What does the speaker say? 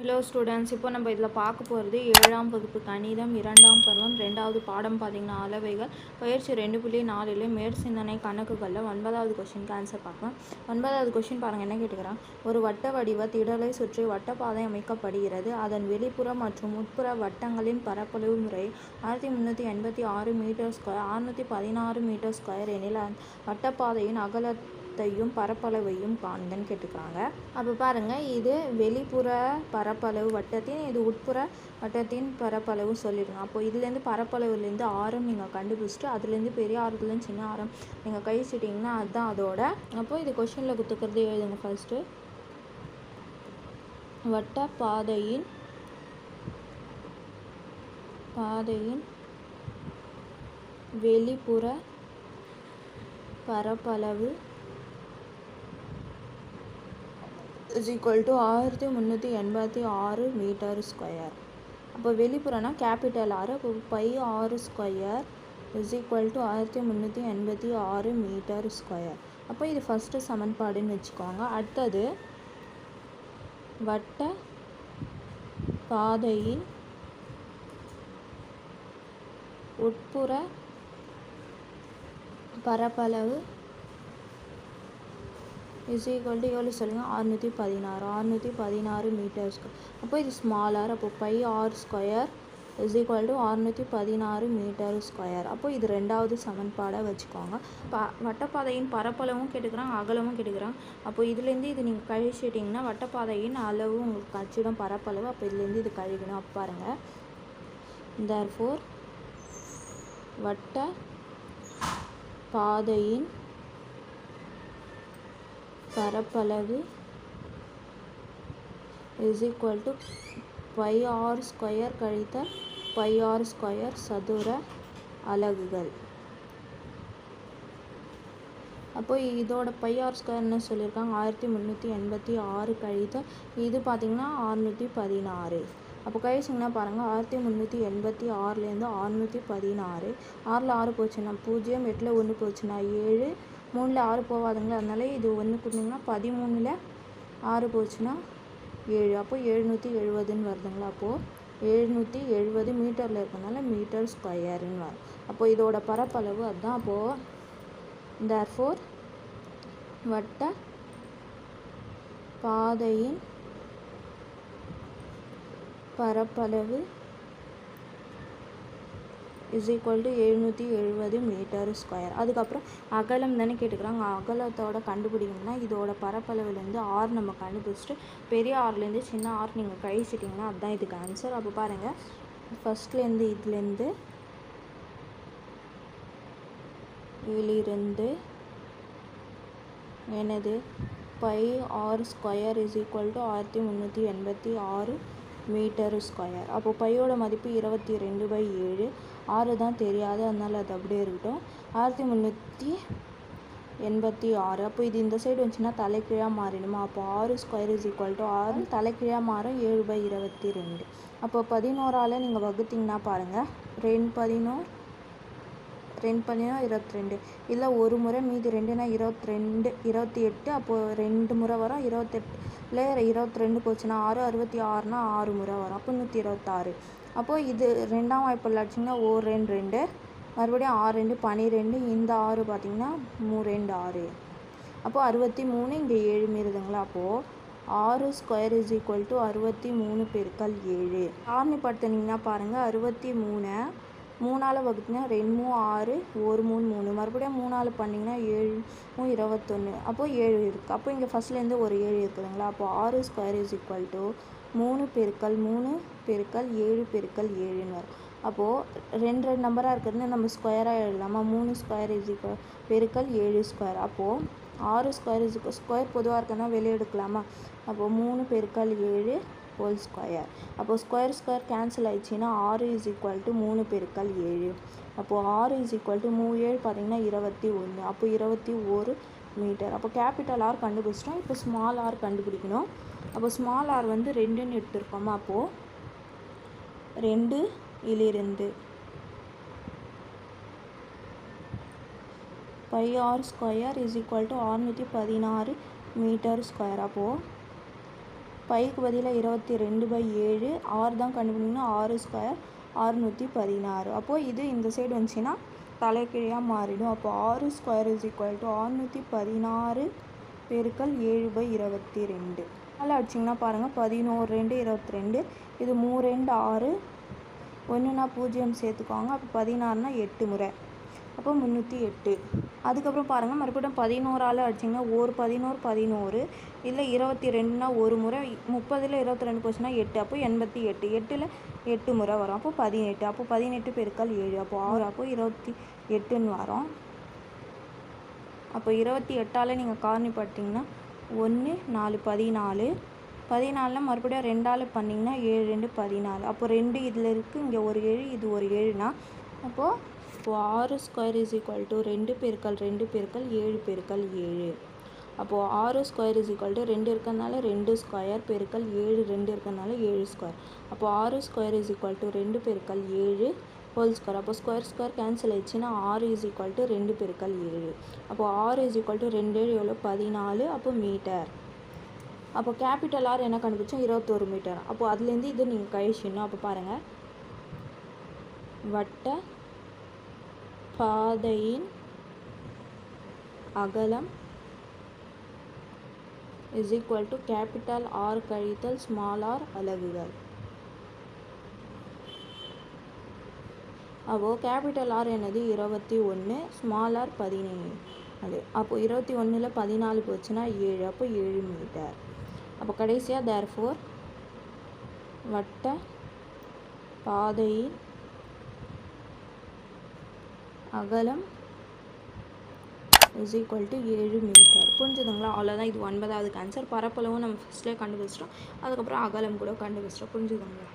Hello students இப்போ நம்ம இதில் பார்க்க போகிறது ஏழாம் வகுப்பு கணிதம் இரண்டாம் பருவம் ரெண்டாவது பாடம் பார்த்தீங்கன்னா அளவைகள். பயிற்சி ரெண்டு புள்ளி நாலில் மேற் சிந்தனை கணக்குகளில் ஒன்பதாவது கொஷினுக்கு ஆன்சர் பார்க்கலாம். ஒன்பதாவது கொஷின் பாருங்கள் என்ன கேட்டுக்கிறான்? ஒரு வட்ட வடிவ திடலை சுற்றி வட்டப்பாதை அமைக்கப்படுகிறது. அதன் வெளிப்புற மற்றும் உட்புற வட்டங்களின் பரப்பளவு முறை ஆயிரத்தி முந்நூற்றி எண்பத்தி ஆறு மீட்டர் ஸ்கொயர் அறுநூற்றி பதினாறு மீட்டர் ஸ்கொயர் எனில் வட்டப்பாதையின் அகல த்தையும் பரப்பளவையும் காண்கன்னு கேட்டுக்கிறாங்க. அப்போ பாருங்கள் இது வெளிப்புற பரப்பளவு வட்டத்தின் இது உட்புற வட்டத்தின் பரப்பளவு சொல்லிடுங்க அப்போ இதுலேருந்து பரப்பளவுலேருந்து ஆரம் நீங்கள் கண்டுபிடிச்சிட்டு அதுலேருந்து பெரிய ஆரத்துலேருந்து சின்ன ஆரம் நீங்கள் கழிச்சிட்டிங்கன்னா அதுதான் அதோட. அப்போது இது கொஷனில் கொடுத்துக்கிறது எழுதுங்க ஃபஸ்ட்டு வட்ட பாதையின் பாதையின் வெளிப்புற பரப்பளவு இஸ் ஈக்குவல் டு ஆயிரத்தி முந்நூற்றி எண்பத்தி ஆறு மீட்டர் ஸ்கொயர் அப்போ வெளிப்புறம்னா கேபிட்டல் ஆறு அப்போ பை ஆறு ஸ்கொயர் இஸ் ஈக்குவல் டு ஆயிரத்தி முந்நூற்றி எண்பத்தி ஆறு மீட்டர் ஸ்கொயர் அப்போ இது ஃபஸ்ட்டு சமன்பாடுன்னு வச்சுக்கோங்க. அடுத்தது வட்ட பாதையின் உட்புற பரப்பளவு இஸ் ஈக்குவல் டு எவ்வளோ சொல்லுங்கள் அறுநூற்றி பதினாறு அறுநூற்றி பதினாறு மீட்டர் ஸ்கொயர் அப்போ இது ஸ்மால் ஆர் அப்போ pi R square is equal to அறுநூற்றி பதினாறு மீட்டர் ஸ்கொயர் அப்போ இது ரெண்டாவது சமன்பாடை வச்சுக்கோங்க. ப வட்டப்பாதையின் பரப்பளவும் கேட்டுக்கிறாங்க அகலமும் கேட்டுக்கிறாங்க அப்போ இதுலேருந்து இது நீங்கள் கழிச்சிட்டிங்கன்னா வட்டப்பாதையின் அளவு உங்களுக்கு கழிச்சிடும் பரப்பளவு. அப்போ இதுலேருந்து இது கழிக்கணும். அப்போ பாருங்கள் தர்ஃபோர் வட்ட பாதையின் பரப்பளவு is equal to pi R square கழித்தல் பை ஆர் ஸ்கொயர் சதுர அலகுகள். அப்போ இதோட பை ஆர் ஸ்கொயர்னு சொல்லியிருக்காங்க? ஆயிரத்தி முந்நூற்றி எண்பத்தி ஆறு கழித்தல் இது பார்த்திங்கன்னா ஆறுநூற்றி பதினாறு. அப்போ கழிச்சிங்கன்னா பாருங்கள் ஆயிரத்தி முந்நூற்றி எண்பத்தி ஆறுலேருந்து ஆறுநூற்றி பதினாறு. ஆறில் ஆறு போச்சுன்னா பூஜ்ஜியம் எட்டில் ஒன்று போச்சுன்னா ஏழு. மூணில் ஆறு போகாதுங்களா அதனால இது ஒன்று கொடுத்தீங்கன்னா பதிமூணில் ஆறு போச்சுன்னா ஏழு. அப்போது எழுநூற்றி எழுபதுன்னு வருதுங்களா அப்போது எழுநூற்றி எழுபது மீட்டரில் இருக்கிறதுனால மீட்டர் ஸ்கொயருன்னு வரும். அப்போ இதோட பரப்பளவு அதுதான் அப்போது தேர்ஃபோர் வட்ட பாதையின் பரப்பளவு இஸ் ஈக்குவல் டு எழுநூற்றி எழுபது மீட்டர் ஸ்கொயர் அதுக்கப்புறம் அகலம் தானே கேட்டுக்கிறாங்க. அகலத்தோட கண்டுபிடிக்கணும்னா இதோட பரப்பளவுலேருந்து ஆறு நம்ம கண்டுபிடிச்சிட்டு பெரிய ஆறுலேருந்து சின்ன ஆறு நீங்கள் கழிச்சிட்டிங்கன்னா அதுதான் இதுக்கு ஆன்சர் அப்போ பாருங்கள் ஃபஸ்ட்லேருந்து இதுலேருந்து இதிலிருந்து எனது pi R square is equal to ஆயிரத்தி முந்நூற்றி எண்பத்தி ஆறு மீட்டர் ஸ்கொயர் அப்போ பையோட மதிப்பு இருபத்தி ரெண்டு பை ஏழு. ஆறு தான் தெரியாது அதனால் அது அப்படியே இருக்கட்டும். ஆயிரத்தி முந்நூற்றி எண்பத்தி ஆறு. அப்போ இது இந்த சைடு வந்துச்சுன்னா தலைக்கீழாக மாறிடுமா? அப்போ ஆறு ஸ்கொயர் இஸ் ஈக்குவல் டு ஆறு தலைக்கீழாக மாறும் ஏழு பை இருபத்தி ரெண்டு. அப்போ பதினோரால் நீங்கள் வகுத்திங்கன்னா பாருங்கள் ரெண்டு பதினோரு ரெண்டு பண்ணினா இருபத்தி ரெண்டு. இல்லை ஒரு முறை மீதி ரெண்டுனா இருபத்தி ரெண்டு இருபத்தி எட்டு அப்போது ரெண்டு முறை வரும் இருபத்தெட்டுல இருபத்தி ரெண்டு போச்சுன்னா ஆறு அறுபத்தி ஆறுனா ஆறு முறை வரும் அப்போ நூற்றி இருபத்தாறு. அப்போது இது ரெண்டாம் வாய்ப்பில் அடிச்சிங்கன்னா ஓ ரெண்டு ரெண்டு. மறுபடியும் ஆறு ரெண்டு பன்னிரெண்டு இந்த ஆறு பார்த்திங்கன்னா மூ ரெண்டு ஆறு. அப்போது அறுபத்தி மூணு இங்கே ஏழு மீறுதுங்களா? அப்போது ஆறு ஸ்கொயர் இஸ் ஈக்குவல் டு அறுபத்தி மூணு பெருக்கல் ஏழு. ஆறுமைப்படுத்தினீங்கன்னா பாருங்கள் அறுபத்தி மூணை மூணால் வகுத்தினா ரெண்டு மூணு ஆறு ஒரு மூணு மூணு. மறுபடியும் மூணால் பண்ணிங்கன்னா ஏழு மூ இருபத்தொன்று அப்போது ஏழு இருக்குது அப்போ இங்கே ஃபஸ்ட்லேருந்து ஒரு ஏழு இருக்குதுங்களா? அப்போது ஆறு ஸ்கொயர் இஸ் ஈக்குவல் டு மூணு பெருக்கல் மூணு பெருக்கல் ஏழு பெருக்கல் ஏழுன்னு வரும். அப்போது ரெண்டு ரெண்டு நம்பராக இருக்கிறது நம்ம ஸ்கொயராக எழுதலாமா? மூணு ஸ்கொயர் இஸ் ஈக்குவல் பெருக்கல் ஏழு ஸ்கொயர் அப்போது ஆறு ஸ்கொயர் இஸ் ஸ்கொயர் பொதுவாக இருக்குன்னா வெளியே எடுக்கலாமா? அப்போது மூணு பெருக்கல் ஏழு ஹோல் ஸ்கொயர் அப்போது ஸ்கொயர் ஸ்கொயர் கேன்சல் ஆயிடுச்சுன்னா ஆறு இஸ் ஈக்குவல் டு மூணு பெருக்கள் ஏழு. அப்போது ஆறு இஸ் ஈக்குவல் டு மூ ஏழு பார்த்திங்கன்னா இருபத்தி ஒன்று அப்போ இருபத்தி ஒரு மீட்டர் அப்போ கேபிட்டல் ஆர் கண்டுபிடிச்சிட்டோம். இப்போ ஸ்மால் ஆர் கண்டுபிடிக்கணும். அப்போ ஸ்மால் ஆர் வந்து ரெண்டுன்னு எடுத்துருக்கோமா? அப்போது ரெண்டு இலிருந்து pi R square is equal to அறுநூற்றி பதினாறு மீட்டர் ஸ்கொயர் அப்போது பைக்கு பதிலாக இருபத்தி ரெண்டு பை ஏழு ஆறு தான் கண்டுபிடிக்கணும் ஆறு ஸ்கொயர் ஆறுநூற்றி பதினாறு. அப்போது இது இந்த சைடு வந்துச்சுன்னா தலைக்கீழாக மாறிடும். அப்போ ஆறு ஸ்கொயர் இஸ் ஈக்குவல் டு ஆறுநூற்றி பதினாறு பெருக்கல் ஏழு பை இருபத்தி ரெண்டு. அதில் அடிச்சிங்கன்னா பாருங்கள் பதினோரு ரெண்டு இருபத்தி ரெண்டு. இது மூணு ரெண்டு ஆறு. ஒன்றுனா பூஜ்ஜியம் சேர்த்துக்குவாங்க அப்போ பதினாறுனா எட்டு முறை. அப்போ முந்நூற்றி எட்டு. அதுக்கப்புறம் பாருங்கள் மறுபடியும் பதினோரால் அடிச்சிங்கன்னா ஒரு பதினோரு பதினோரு. இல்லை இருபத்தி ரெண்டுனா ஒரு முறை முப்பதில் இருபத்தி ரெண்டு போச்சுன்னா எட்டு அப்போ எண்பத்தி எட்டு. எட்டில் எட்டு முறை வரும் அப்போ பதினெட்டு. அப்போ பதினெட்டு பெருக்கால் ஏழு அப்போ ஆறு அப்போ இருபத்தி எட்டுன்னு வரும். அப்போ இருபத்தி எட்டால் நீங்கள் காரணி பட்டிங்கன்னா ஒன்று நாலு பதினாலு. பதினாலில் மறுபடியும் ரெண்டால் பண்ணிங்கன்னா ஏழு ரெண்டு பதினாலு. அப்போ ரெண்டு இதில் இருக்குது இங்கே ஒரு ஏழு இது ஒரு ஏழுனா அப்போது அப்போது ஆறு ஸ்கொயர் இஸ் ஈக்குவல் டு ரெண்டு பெருக்கல் ரெண்டு பெருக்கல் ஏழு பெருக்கல் ஏழு. அப்போது ஆறு ஸ்கொயர் இஸ் ஈக்குவல் டு ரெண்டு இருக்கிறதுனால ரெண்டு ஸ்கொயர் பெருக்கல் ஏழு ரெண்டு இருக்கிறதுனால ஏழு ஸ்கொயர் அப்போது ஆறு ஸ்கொயர் இஸ் ஈக்குவல் டு ரெண்டு பெருக்கல் ஏழு ஹோல் ஸ்கொயர் அப்போ ஸ்கொயர் ஸ்கொயர் கேன்சல் ஆயிடுச்சுன்னா ஆறு இஸ் ஈக்குவல் டு ரெண்டு பெருக்கல் ஏழு. அப்போது ஆறு இஸ் ஈக்குவல் டு ரெண்டு ஏழு எவ்வளோ பதினாலு. அப்போ மீட்டர் அப்போ கேபிட்டல் ஆர் என்ன கண்டுபிடிச்சோம்? இருபத்தோரு மீட்டர் அப்போது அதுலேருந்து இது நீங்கள் கழிச்சிடணும் அப்போ பாருங்கள் வட்ட பாதையின் அகலம் is equal to capital R கழித்தல் ஸ்மால் ஆர் அலகுகள். அப்போது கேபிட்டல் ஆர் என்னது? இருபத்தி ஒன்று ஸ்மால் ஆர் பதினேழு. அது அப்போது இருபத்தி ஒன்றில் பதினாலு போச்சுன்னா ஏழு அப்போ ஏழு மீட்டர். அப்போ கடைசியாக தேர் ஃபோர் வட்ட பாதையின் அகலம் இஸ் ஈக்குவல் டு ஏழு மீட்டர் புரிஞ்சுதுங்களா? அவ்வளோதான் இது ஒன்பதாவது ஆன்சர் பரப்பளவும் நம்ம ஃபஸ்ட்லேயே கண்டுபிடிச்சிட்டோம். அதுக்கப்புறம் அகலம் கூட கண்டுபிடிச்சிட்டோம். புரிஞ்சுதுங்களா?